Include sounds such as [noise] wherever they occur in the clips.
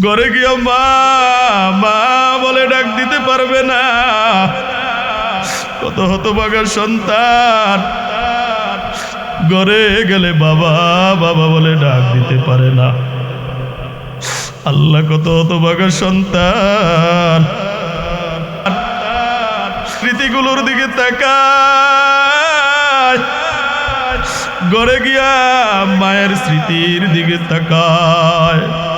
ঘরে গিয়া মা মা বলে ডাক দিতে পারবে না। কত হতভাগার সন্তান। ঘরে গেলে বাবা বাবা বলে ডাক দিতে পারে না। আল্লাহ কত হতভাগার সন্তান। স্মৃতিগুলোর দিকে তাকায়। গড়ে গিয়া মায়ের স্মৃতির দিকে তাকায়।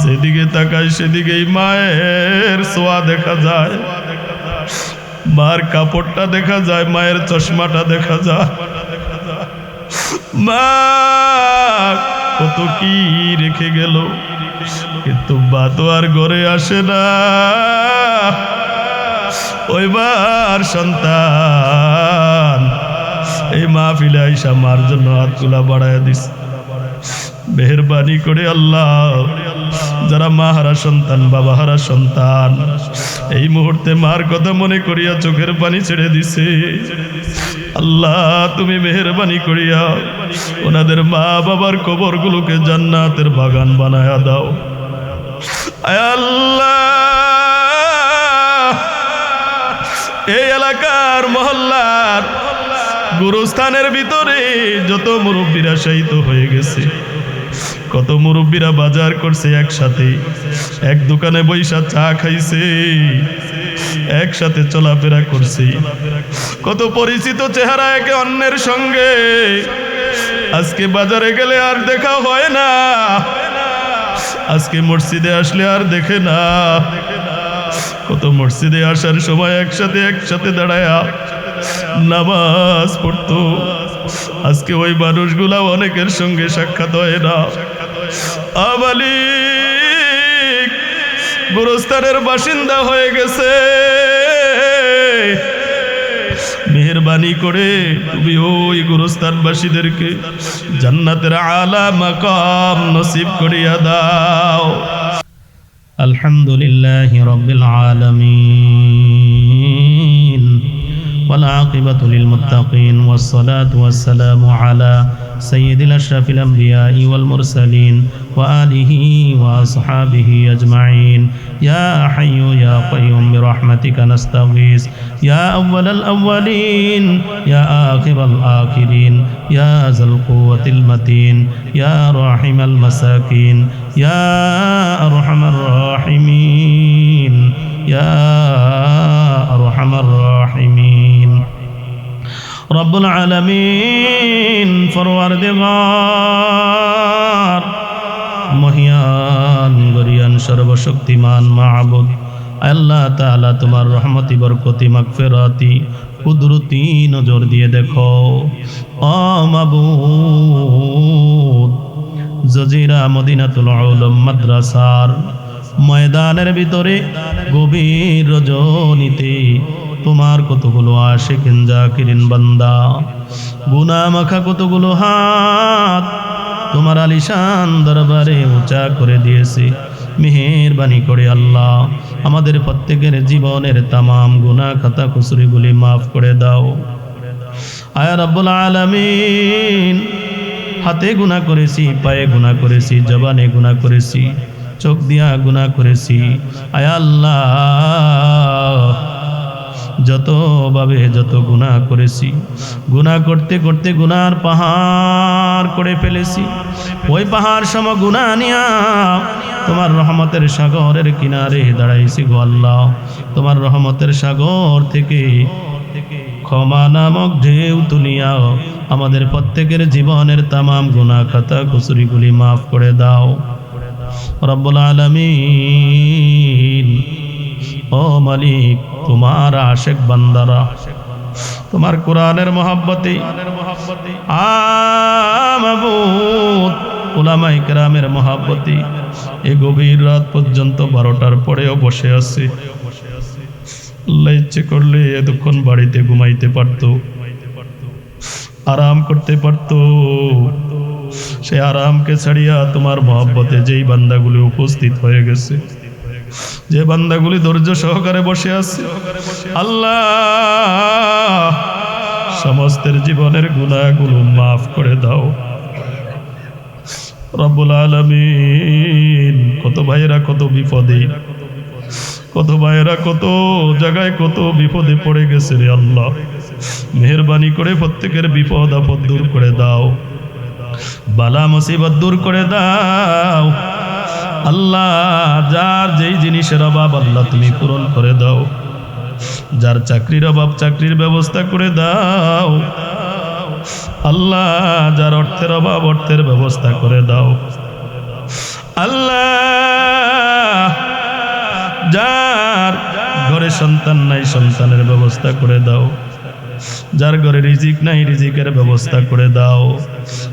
যেদিকে তাকায় সেদিকেই মায়ের সোয়া দেখা যায়। মার কাপড়টা দেখা যায়, মায়ের চশমাটা দেখা যায়। মা, কত কি রেখে গেল। কিন্তু বা তো আর ঘরে আসে না। ওইবার সন্তান, এই মা ফিলে আইসা মার জন্য হাতগুলা বাড়ায় দিস মেহরবানি করে আল্লাহ যারা মা হারা সন্তান, বাবা হারা সন্তান, এই মুহূর্তে মার কথা মনে করিয়া চোখের পানি ছেড়ে দিছে। আল্লাহ, তুমি মেহরবানি করিয়া ওনাদের মা বাবার কবরগুলোকে জান্নাতের বাগান বানায়া দাও। আল্লাহ, এই এলাকার মহল্লার গুরুস্থানের ভিতরে যত মুরব্বীরা শায়িত হয়ে গেছে কত মুরব্বীরা বাজার করছে একসাথে। এক দোকানে বৈশা চা খাইছে, একসাথে চলাফেরা করছে। কত পরিচিত চেহারা একে অন্যের সঙ্গে। আজকে বাজারে গেলে আর দেখা হয় না। আজকে মসজিদে আসলে আর দেখে না। কত মসজিদে আসার সময় একসাথে একসাথে দাঁড়ায়া নামাজ পড়তো। আজকে ওই মানুষগুলা অনেকের সঙ্গে সাক্ষাৎ হয় না। আবালিক গুরুস্থানের বাসিন্দা হয়ে গেছে মেহরবানি করে তুমি ওই গুরুস্থানবাসীদেরকে জান্নাতের আলা মাকাম নসিব করিয়া দাও الحمد لله رب العالمين والعاقبة للمتقين والصلاة والسلام على سيد الأشرف الأنبياء والمرسلين وآله وأصحابه أجمعين. يا حي يا قيوم برحمتك نستغيث. يا أول الأولين يا آخر الآخرين يا ذا القوة المتين يا راحم المساكين يا أرحم الراحمين يا أرحم الراحمين. রব্বুল আলমিন ফরওয়ার দেবার মহিয়ান, গরিয়ান, সর্বশক্তিমান মাহবুদ, আল্লাহ তালা তোমার রহমতি, বরকতি, মাগফেরাতি, কুদরতি নজর দিয়ে দেখো। অমাবুদ জজিরা মদিনাতুল আউলম মাদ্রাসার ময়দানের ভিতরে গভীর রজনীতি তোমার কতগুলো আশে কিনজা কিরিন বান্দা? গুনা মাখা কতগুলো হাত? তোমার আলিশান দরবারে উঁচা করে দিয়েছে। মেহেরবানি করে আল্লাহ, আমাদের প্রত্যেকের জীবনের তামাম গুনা খাতা কুসুরিগুলি মাফ করে দাও। আয়া রব্বুল আলামিন, হাতে গুণা করেছি, পায়ে গুণা করেছি, জবানে গুণা করেছি, চোখ দিয়া গুণা করেছি। আয় আল্লাহ যতভাবে যত গুণা করেছি, গুণা করতে করতে গুনার পাহাড় করে ফেলেছি। ওই পাহাড় সম গুণা নিয়া তোমার রহমতের সাগরের কিনারে দাঁড়াইছি গো আল্লাহ। তোমার রহমতের সাগর থেকে ক্ষমা নামক ঢেউ তুলিয়াও আমাদের প্রত্যেকের জীবনের তামাম গুণা খাতা কুসুরিগুলি মাফ করে দাও। রব্বুল আলমিন ও মালিক, তোমার আশেক বান্দারা, তোমার কোরআনের মহাব্বতে আমাবুত ওলামাই কেরামের মহাব্বতে, এই গভীর রাত পর্যন্ত বারোটার পরেও বসে আছে। আল্লাহ ইচ্ছে করলে এতক্ষণ বাড়িতে ঘুমাইতে পারতো, আরাম করতে পারতো। সে আরামকে ছাড়িয়া তোমার মহাব্বতে যেই বান্দাগুলি উপস্থিত হয়ে গেছে যে বান্দাগুলি ধৈর্য সহকারে বসে আছে, আল্লাহ, সমস্তের জীবনের গুণাগুলো মাফ করে দাও। রব্বুল আলমিন, কত ভাইয়েরা কত বিপদে, কত ভাইয়েরা কত জায়গায় কত বিপদে পড়ে গেছে রে আল্লাহ। মেহরবানি করে প্রত্যেকের বিপদ আপদ দূর করে দাও। বালা মুসিবত দূর করে দাও। আল্লাহ, যার যেই জিনিসের অভাব আল্লাহ তুমি পূরণ করে দাও। যার চাকরির অভাব চাকরির ব্যবস্থা করে দাও। আল্লাহ, যার অর্থের অভাব অর্থের ব্যবস্থা করে দাও। আল্লাহ, যার ঘরে সন্তান নাই সন্তানের ব্যবস্থা করে দাও। যার ঘরে রিজিক নাই, রিজিকের ব্যবস্থা করে দাও।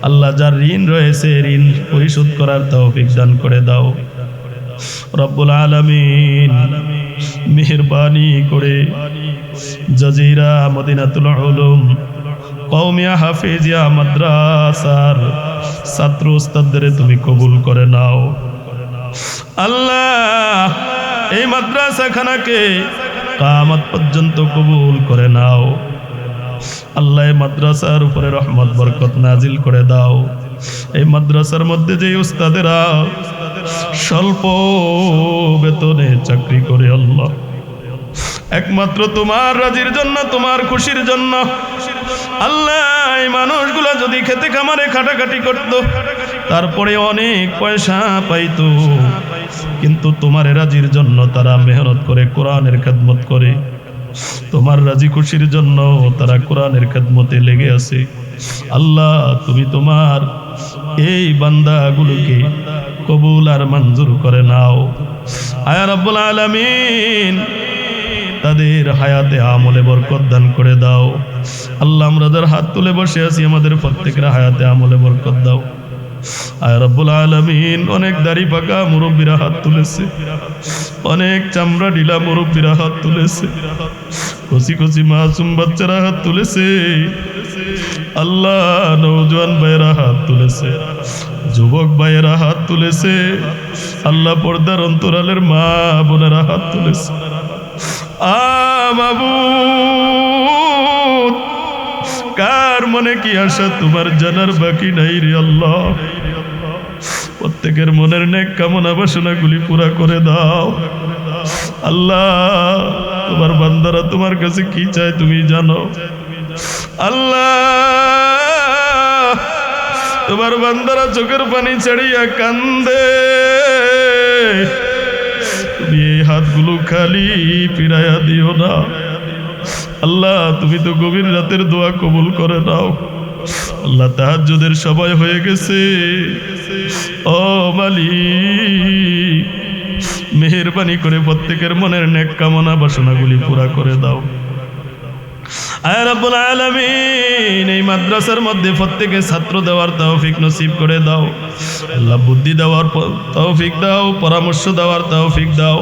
আল্লাহ যার ঋণ রয়েছে, ঋণ পরিশোধ করার তৌফিক দান করে দাও। রব্বুল আলামিন মেহরবানি করে জাজিরা মদিনাতুল উলুম কৌমিয়া হাফিজিয়া মাদ্রাসার ছাত্র উস্তাদদের তুমি কবুল করে নাও। আল্লাহ এই মাদ্রাসাখানাকে কামত পর্যন্ত কবুল করে নাও। আল্লাহ মাদ্রাসার উপরে রহমত, বরকত নাজিল করে দাও। এই মাদ্রাসার মধ্যে যে উস্তাদেরা স্বল্প বেতনে চাকরি করে আল্লাহ। একমাত্র তোমার রাজির জন্য, তোমার খুশির জন্য। আল্লাহ মানুষগুলা যদি খেতে খামারে খাটাখাটি করত, তারপরে অনেক পয়সা পাইতো। কিন্তু তোমার রাজির জন্য তারা মেহনত করে, কোরআনের খেদমত করে। তোমার রাজি খুশির জন্য তারা কোরআনের খেদমতে লেগে আছে। আল্লাহ, তুমি তোমার এই বান্দাগুলোকে কবুল আর মঞ্জুর করে নাও। আয়া আলামিন, তাদের হায়াতে আমলে বরকত দান করে দাও। আল্লাহ, আমরা হাত তুলে বসে আছি, আমাদের প্রত্যেকের হায়াতে আমলে বরকত দাও। আয় রব্বুল আলমিন, অনেক দাড়ি পাকা মুরব্বীরা হাত তুলেছে। অনেক চামড়া ঢিলা মুরব্বীরা হাত তুলেছে। কচি কচি মাসুম বাচ্চারা হাত তুলেছে। আল্লাহ নৌজওয়ান ভাইয়েরা হাত তুলেছে। যুবক ভাইয়েরা হাত তুলেছে। আল্লাহ পর্দার অন্তরালের মা বোনেরা হাত তুলেছে। আ মাবুদ কার মনে কি আশা? তোমার জানার বাকি নাই রে আল্লাহ। প্রত্যেকের মনের নেক কামনা বাসনাগুলি পুরা করে দাও। আল্লাহ, তোমার বান্দারা তোমার কাছে কি চায় তুমি জানো? আল্লাহ, তোমার বান্দারা চোখের পানি ছাড়িয়া কান্দে। তুমি এই হাতগুলো খালি ফিরাইয়া দিও না। আল্লাহ, তুমি তো গভীর রাতের দোয়া কবুল করে নাও। আল্লাহ, তাহাজ্জুদের সবাই হয়ে গেছে। ও মালি মেহরবানি করে প্রত্যেকের মনের নেক কামনা বাসনাগুলি পুরা করে দাও। আয় রব্বুল আলামিন, এই মাদ্রাসার মধ্যে প্রত্যেকে ছাত্র দেওয়ার তৌফিক নসিব করে দাও। আল্লাহ বুদ্ধি দেওয়ার তৌফিক দাও, পরামর্শ দেওয়ার তৌফিক দাও,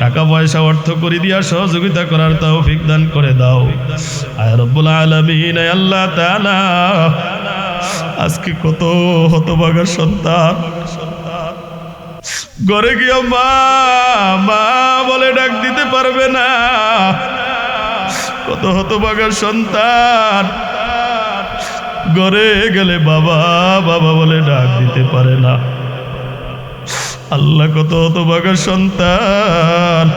টাকা পয়সা অর্থ করে দিয়া সহযোগিতা করার তৌফিক দান করে দাও। আয় রব্বুল আলামিন আল্লাহ তাআলা, আজকে কত হতভাগার সন্তান। ঘরে গিয়া মা মা বলে ডাক দিতে পারবে না। কত হতভাগার সন্তান। ঘরে গেলে বাবা বাবা বলে ডাক দিতে পারে না। আল্লাহ কত হতভাগার সন্তান।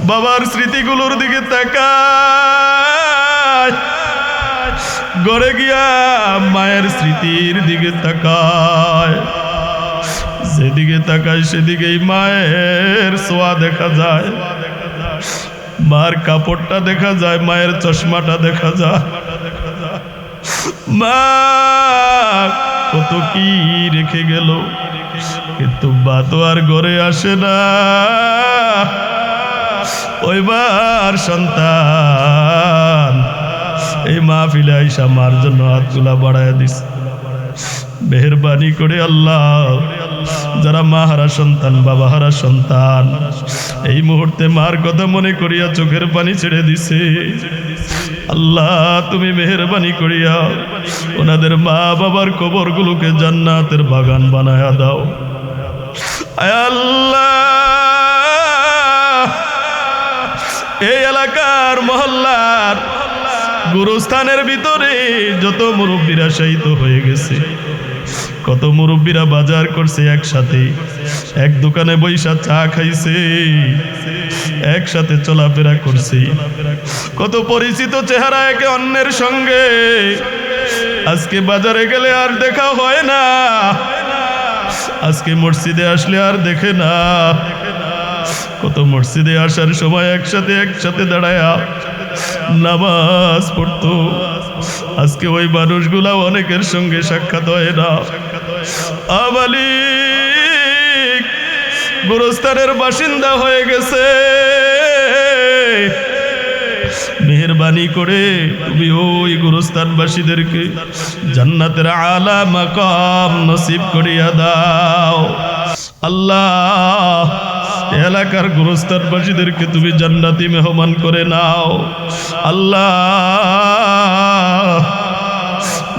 বাবার স্মৃতিগুলোর দিকে তাকায়। ঘরে গিয়া মায়ের স্মৃতির দিকে তাকায়। যেদিকে তাকায় সেদিকেই মায়ের সোয়া দেখা যায়। মার কাপড়টা দেখা যায়, মায়ের চশমাটা দেখা যায়। মা, কত কি রেখে গেল। কিন্তু বা তো আর ঘরে আসে না। ওইবার সন্তান, এই মা ফিলে আইসা মার জন্য হাত হাতগুলা বাড়ায় দিস। মেহরবানি করে আল্লাহ, যারা মা হারা সন্তান বাবা হারা সন্তান এই মুহূর্তে মার কথা মনে করিয়া চোখের পানি ছেড়ে দিছে। আল্লাহ, তুমি মেহরবানি করিয়া ওনাদের মা বাবার কবরগুলোকে জান্নাতের বাগান বানায়া দাও। আল্লাহ, এই এলাকার মহল্লার গুরুস্থানের ভিতরে যত মুরব্বীরা শায়িত হয়ে গেছে কত মুরব্বীরা বাজার করছে একসাথে। এক দোকানে বৈশা চা খাইছে, একসাথে চলাফেরা করছে। কত পরিচিত চেহারা একে অন্যের সঙ্গে। আজকে বাজারে গেলে আর দেখা হয় না। আজকে মসজিদে আসলে আর দেখে না। কত মসজিদে আসার সময় একসাথে একসাথে দাঁড়ায় নামাজ পড়তো। আজকে ওই মানুষগুলা অনেকের সঙ্গে সাক্ষাৎ হয় না। আবালিক গুরুস্থানের বাসিন্দা হয়ে গেছে। মেহরবানি করে তুমি ওই গুরুস্থানবাসীদেরকে জান্নাতের আলা মাকাম নসিব করিয়া দাও। আল্লাহ এলাকার গুরুস্থানবাসীদেরকে তুমি জান্নাতি মেহমান করে নাও। আল্লাহ,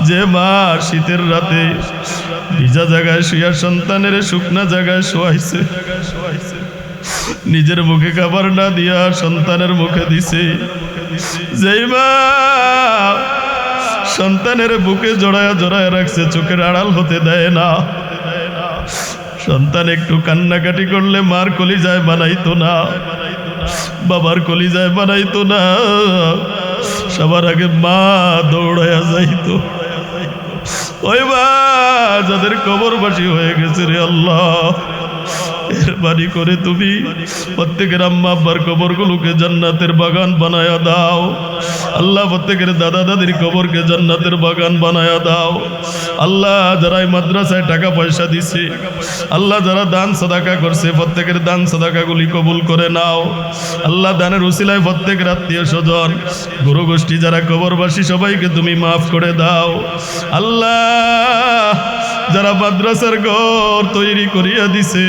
যে মা শীতের রাতে ভিজা জায়গায় শুয়া সন্তানের শুকনা জায়গায় শোয়াইছে। নিজের মুখে খাবার না দিয়া সন্তানের মুখে দিছে। যেই মা সন্তানের বুকে জড়ায়া জড়ায় রাখছে, চোখের আড়াল হতে দেয় না। সন্তান একটু কান্নাকাটি করলে মার কলিজায় বানাইতো না। বাবার কলিজায় বানাইতো না। সবার আগে মা দৌড়ায়া যাইতো। ওই বা যাদের কবরবাসী হয়ে গেছে রে আল্লাহ। [laughs] এরবানি করে তুমি প্রত্যেকের আম্মা আব্বার কবরগুলোকে জান্নাতের বাগান বানায়া দাও। আল্লাহ প্রত্যেকের দাদা দাদির কবরকে জান্নাতের বাগান বানায়া দাও। আল্লাহ যারা এই মাদ্রাসায় টাকা পয়সা দিছে, আল্লাহ যারা দান সদাকা করছে, প্রত্যেকের দান সদাকাগুলি কবুল করে নাও। আল্লাহ দানের উসিলায় প্রত্যেক আত্মীয় স্বজন গুরু গোষ্ঠী যারা কবরবাসী, সবাইকে তুমি মাফ করে দাও। আল্লাহ যারা মাদ্রাসার ঘর তৈরি করিয়া দিছে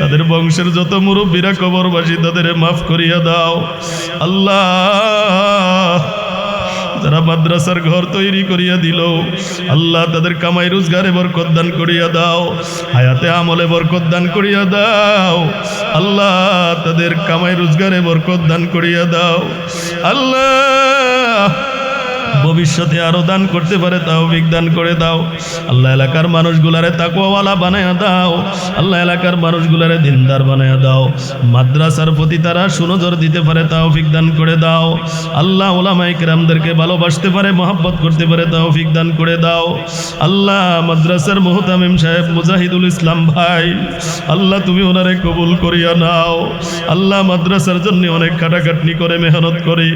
তাদের বংশের যত মুরব্বীরা কবরবাসী, তাদের মাফ করিয়া দাও। আল্লাহ, যারা মাদ্রাসার ঘর তৈরি করিয়া দিল, আল্লাহ তাদের কামাই রোজগারে বরকত দান করিয়া দাও, হায়াতে আমলে বরকত দান করিয়া দাও। আল্লাহ তাদের কামাই রোজগারে বরকত দান করিয়া দাও। আল্লাহ ভবিষ্যতে আরও দান করতে পারে তাও দান করে দাও। আল্লাহ এলাকার মানুষগুলারে তাকুয়াওয়ালা বানায়া দাও। আল্লাহ এলাকার মানুষগুলারে দিনদার বানায় দাও। মাদ্রাসার প্রতি তারা সুনজর দিতে পারে তাও দান করে দাও। আল্লাহ ওলামাই ভালোবাসতে পারে, মহাব্বত করতে পারে তাও দান করে দাও। আল্লাহ মাদ্রাসার মোহতামিম সাহেব মুজাহিদুল ইসলাম ভাই, আল্লাহ তুমি ওনারে কবুল করিয়া নাও। আল্লাহ মাদ্রাসার জন্য অনেক খাটাখাটনি করে, মেহনত করে।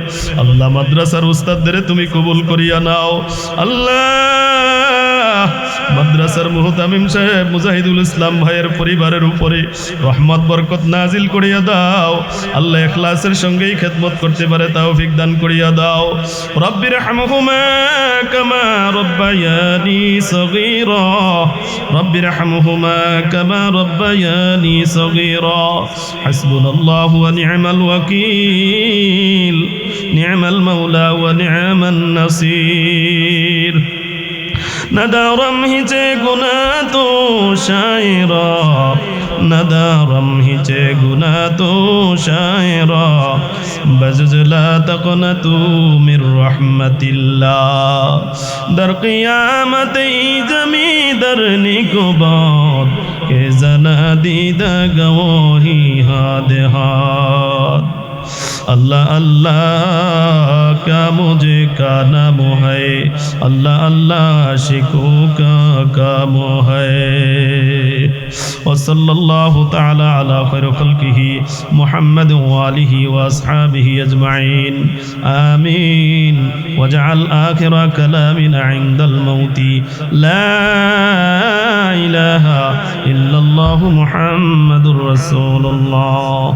আল্লাহ মাদ্রাসার উস্তাদদের তুমি কবুল করিয়া নাও। আল্লাহ! মাদ্রাসার মুহতামিম সাহেব মুজাহিদুল ইসলাম ভাইয়ের পরিবারের উপরে রহমত, বরকত নাজিল করিয়া দাও। আল্লাহ এখলাসের সঙ্গেই খেদমত করতে পারে তাও দান করিয়া দাও। রব্বির কামা রব্বায়ানি সগীরা। রব্বির হামহুমা কামা রব্বায়ানি সগীরা। হাসবুনাল্লাহু ওয়া নি'মাল ওয়াকিল। নি'মাল মাওলা ওয়া নি'মান নাসির। নদারম হিচে গুনা তো শায়র। নদারম হিচে গুনা তো শায়র। বজলা তকন তু মির রহমতিল্লাহ। দর কিয়ামত জমি দর নিকুবাদ কে জনা দিদ গওহি হাদ হাদ। আল্লাহ আল্লাহ। क्या मुझे का नाम है अल्लाह अल्लाह शिको का काम है وصلى الله تعالى على خير خلقه محمد وآله وأصحابه أجمعين آمين واجعل آخر كلامنا عند الموت لا إله إلا الله محمد رسول الله